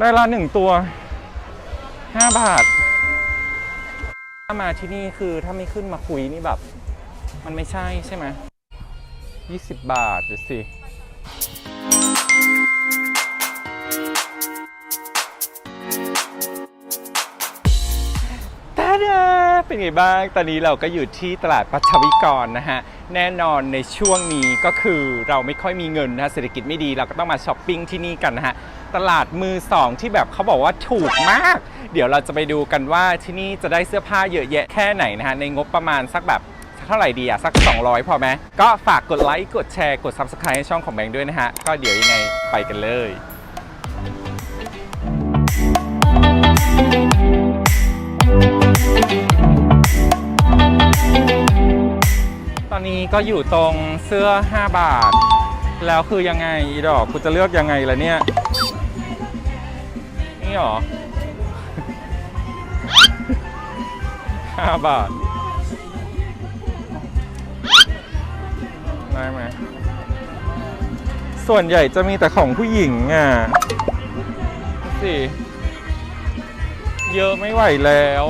ได้ละหนึ่งตัวห้าบาท ถ้ามาที่นี่คือถ้าไม่ขึ้นมาคุยนี่แบบ มันไม่ใช่ใช่ไหมยี่สิบบาทดูสิ ดาเป็นไงบ้าง ตอนนี้เราก็อยู่ที่ตลาดปัทวิกรนะฮะ แน่นอนในช่วงนี้ก็คือเราไม่ค่อยมีเงินนะ เศรษฐกิจไม่ดีเราก็ต้องมาช้อปปิ้งที่นี่กันนะฮะ ตลาดมือสองที่แบบเขาบอกว่าถูกมาก เดี๋ยวเราจะไปดูกันว่าที่นี่จะได้เสื้อผ้าเยอะแยะแค่ไหนนะฮะ ในงบประมาณสักแบบเท่าไหร่ดีอะสัก 200 พอไหมก็ฝากกดไลค์ กดแชร์ กด Subscribe ให้ช่องของแบงค์ด้วยนะฮะ ก็เดี๋ยวยังไงไปกันเลย นี้ก็อยู่ตรงเสื้อ 5 บาท แล้วคือยังไงอีดอกกูจะเลือกยังไงล่ะเนี่ย นี่หรอ 5 บาท ได้ไหม ส่วนใหญ่จะมีแต่ของผู้หญิงอะสิเยอะไม่ไหวแล้ว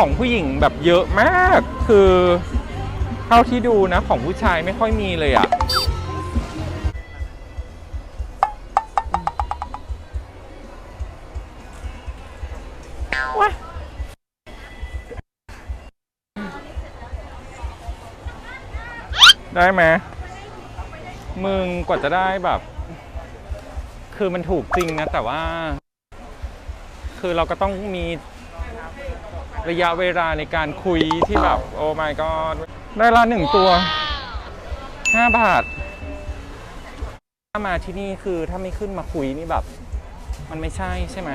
ของผู้หญิงแบบเยอะมาก คือเท่าที่ดูนะของผู้ชายไม่ค่อยมีเลยอะ่ะได้ไหมมึงกว่าจะได้แบบ คือมันถูกจริงนะ แต่ว่า คือเราก็ต้องมี ระยะเวลาในการคุยที่แบบ โอ้ my god ได้ละหนึ่งตัว 5 บาท ถ้ามาที่นี่คือถ้าไม่ขึ้นมาคุยนี่แบบ มันไม่ใช่ใช่ไหม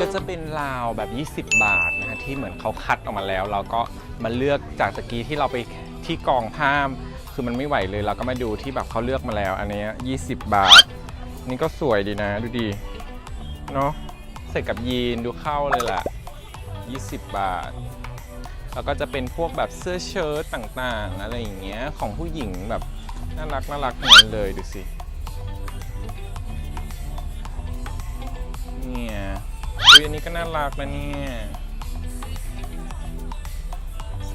ก็จะเป็นราวแบบ 20 บาทนะฮะที่เหมือนเขาคัดออกมาแล้ว เราก็มาเลือกจากตะกี้ที่เราไปที่กองผ้า คือมันไม่ไหวเลยเราก็มาดูที่แบบเขาเลือกมาแล้ว อันนี้ย20 บาท นี่ก็สวยดีนะดูดีเนาะใส่กับยีนดูเข้าเลยแหละ20 บาท แล้วก็จะเป็นพวกแบบเสื้อเชิ้ตต่างๆ อะไรอย่างเงี้ยของผู้หญิงแบบน่ารักน่ารักทั้งนั้นเลยดูสิเนี่ยอุ๊ยอันนี้ก็น่ารักนะเนี่ย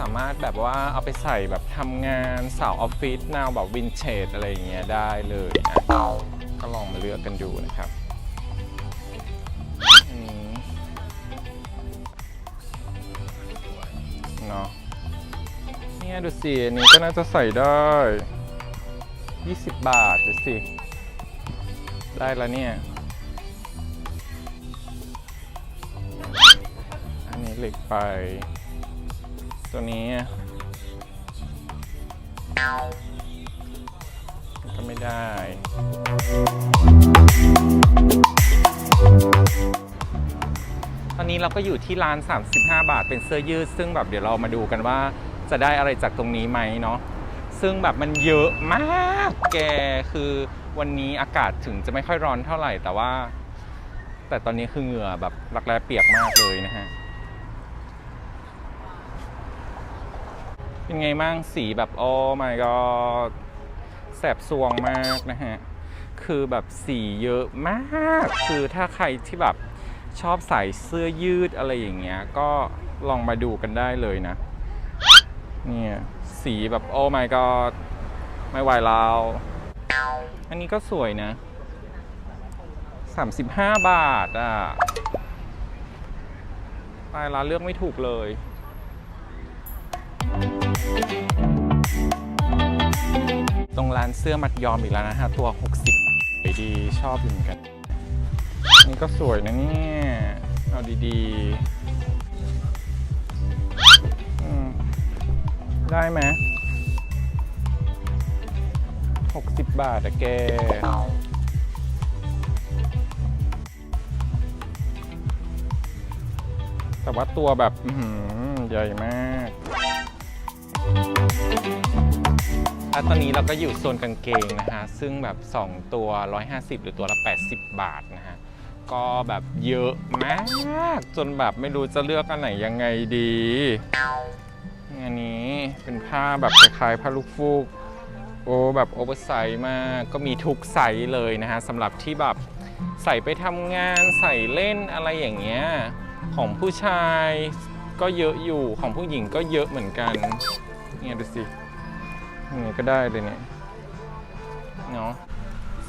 สามารถแบบว่าเอาไปใส่แบบทำงานสาวออฟฟิศแนวแบบวินเทจอะไรอย่างเงี้ยได้เลยนะก็ลองมาเลือกกันดูนะครับอันนี้เนาะเนี่ยดูสิอันนี้ก็น่าจะใส่ได้ 20 บาทดูสิได้แล้วเนี่ยอันนี้เหล็กไป ตัวนี้ ก็ไม่ได้ ตอนนี้เราก็อยู่ที่ร้าน 35 บาทเป็นเสื้อยืด ซึ่งแบบเดี๋ยวเรามาดูกันว่าจะได้อะไรจากตรงนี้ไหมเนาะซึ่งแบบมันเยอะมากแกคือวันนี้อากาศถึงจะไม่ค่อยร้อนเท่าไหร่แต่ว่า แต่ตอนนี้คือเหงื่อแบบรักแร้เปียกมากเลยนะฮะ เป็นไงมั่งสีแบบโอ้ my god แสบซวงมากนะฮะ คือแบบสีเยอะมาก คือถ้าใครที่แบบชอบใส่เสื้อยืดอะไรอย่างเงี้ย ก็ลองมาดูกันได้เลยนะ เนี่ยสีแบบโอ้ my god ไม่ไหวแล้ว อันนี้ก็สวยนะ 35 บาทอะตายละเลือกไม่ถูกเลย ตรงร้านเสื้อมัดยอมอีกแล้วนะฮะ ตัว 60ไปดีชอบอยู่เหมือนกัน นี่ก็สวยนะเนี่ย เอาดีๆ ได้ไหม60บบาทอะแกแต่ว่าตัวแบบใหญ่มาก แล้วตอนนี้เราก็อยู่โซนกางเกงนะฮะ ซึ่งแบบ 2 ตัว 150 หรือตัวละ 80 บาทนะฮะ ก็แบบเยอะมาก จนแบบไม่รู้จะเลือกอันไหนยังไงดีอันนี้เป็นผ้าแบบคล้ายๆผ้าลูกฟูก โอ้แบบโอเวอร์ไซส์มาก ก็มีทุกไซส์เลยนะฮะสำหรับที่แบบใส่ไปทำงานใส่เล่นอะไรอย่างเงี้ย ของผู้ชายก็เยอะอยู่ของผู้หญิงก็เยอะเหมือนกัน เนี่ยดูสิ ย่างนี้ก็ได้เลยเนี่ยเนาะ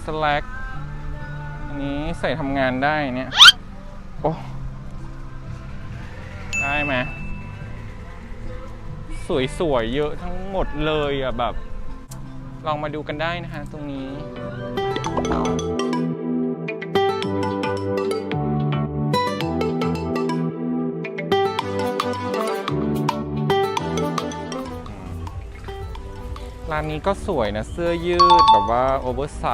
สแลกอันนี้ใส่ทำงานได้เนี่ย โอ้ ได้ไหมสวยๆ เยอะทั้งหมดเลยอะแบบ ลองมาดูกันได้นะคะตรงนี้านนี้ก็สวยนะ เสื้อยืดแบบว่าโอเวอร์ไซ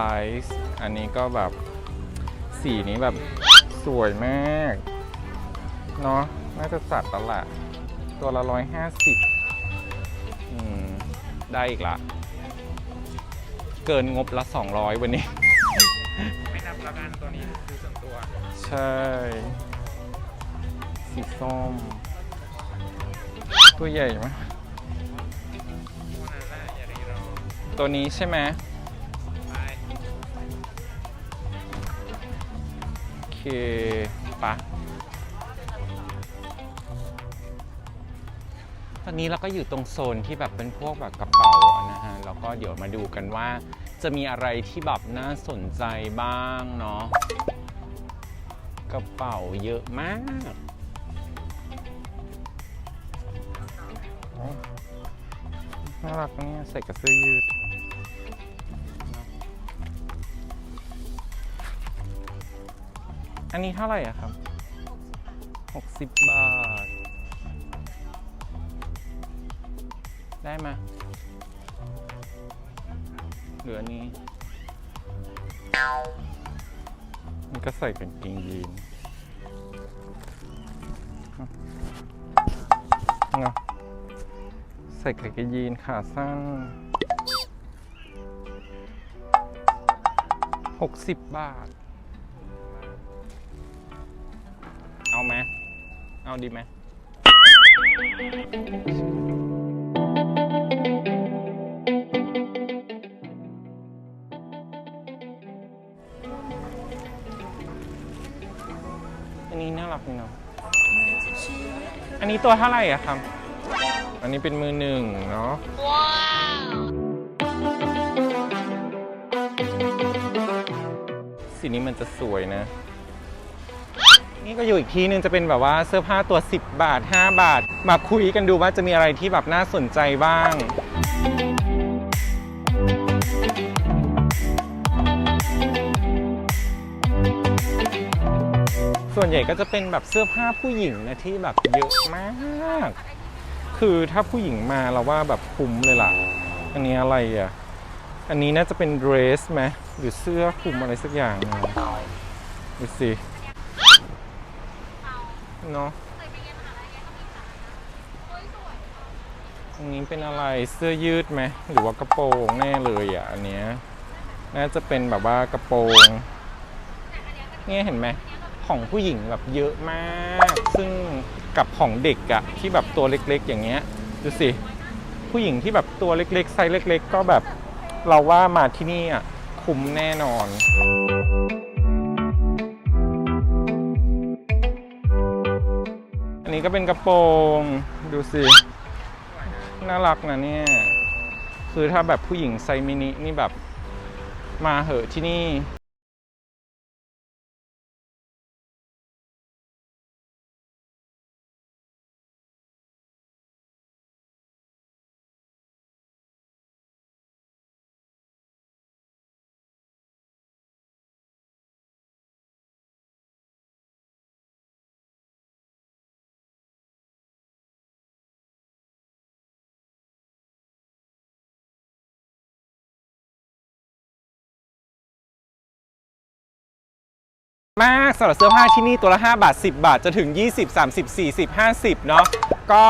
ส์อันนี้ก็แบบสีนี้แบบสวยมากเนาะน่าจะจัดแล้วแหละตัวละร้อยห้าสิบได้อีกละ เกินงบละ 200 วันนี้ ไม่นับแล้วกันตัวนี้คือส่วนตัว ใช่ สีส้ม ตัวใหญ่ไหม ตัวนี้ใช่ไหมไปโอเคปะตอนนี้เราก็อยู่ตรงโซนที่แบบเป็นพวกแบบกระเป๋านะฮะ แล้วก็เดี๋ยวมาดูกันว่าจะมีอะไรที่แบบน่าสนใจบ้างเนาะ กระเป๋าเยอะมากน่ารักเนี่ยใส่กับเสื้อยืด อันนี้เท่าไหร่อะครับ 60 บาท ได้ไหมเหลือนี้ มันก็ใส่กางเกงยีนเนาะใส่กางเกงยีนขาสั้น 60 บาท เอาไหมเอาดีไหมอันนี้น่ารักดีเนาะอันนี้ตัวเท่าไหร่อะครับ อันนี้เป็นมือหนึ่งเนาะสีนี้มันจะสวยนะ นี่ก็อยู่อีกที่หนึงจะเป็นแบบว่าเสื้อผ้าตัว 10 บาท 5 บาท มาคุยกันดูว่าจะมีอะไรที่แบบน่าสนใจบ้างส่วนใหญ่ก็จะเป็นแบบเสื้อผ้าผู้หญิงนะที่แบบเยอะมาก คือถ้าผู้หญิงมาเราว่าแบบคุ้มเลยล่ะ อันนี้อะไรอะ อันนี้น่าจะเป็นเดรสไหมหรือเสื้อคลุมอะไรสักอย่างดูสิ เนาะอันนี้เป็นอะไรเสื้อยืดไหมหรือว่ากระโปรงแน่เลยอะอันเนี้ยน่าจะเป็นแบบว่ากระโปรงเนี่ยเห็นไหมของผู้หญิงแบบเยอะมาก ซึ่งกับของเด็กอะที่แบบตัวเล็กๆ อย่างเงี้ยดูสิผู้หญิงที่แบบตัวเล็กๆไซส์เล็ก ๆ ก็แบบเราว่ามาที่นี่อะคุ้มแน่นอน นี้ก็เป็นกระโปรงดูสิ น่ารักนะเนี่ย คือถ้าแบบผู้หญิงไซส์มินินี่แบบมาเหอะที่นี่ มากสำหรับเสื้อผ้าที่นี่ตัวละ 5 บาท 10 บาท จะถึง 20 30 40 50 เนาะก็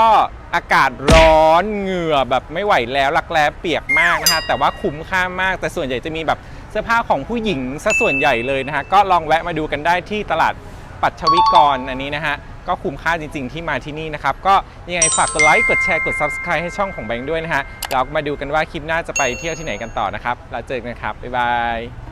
อากาศร้อนเหงื่อแบบไม่ไหวแล้วรักแร้เปียกมากนะฮะแต่ว่าคุ้มค่ามาก แต่ส่วนใหญ่จะมีแบบเสื้อผ้าของผู้หญิงซะส่วนใหญ่เลยนะฮะก็ลองแวะมาดูกันได้ที่ตลาดปัทวิกรอันนี้นะฮะก็คุ้มค่าจริง ๆ ที่มาที่นี่นะครับ ก็ยังไงฝากกดไลค์กดแชร์กด subscribe ให้ช่องของแบงค์ด้วยนะฮะเรามาดูกันว่าคลิปหน้าจะไปเที่ยวที่ไหนกันต่อนะครับแล้วเจอกันครับบ๊ายบาย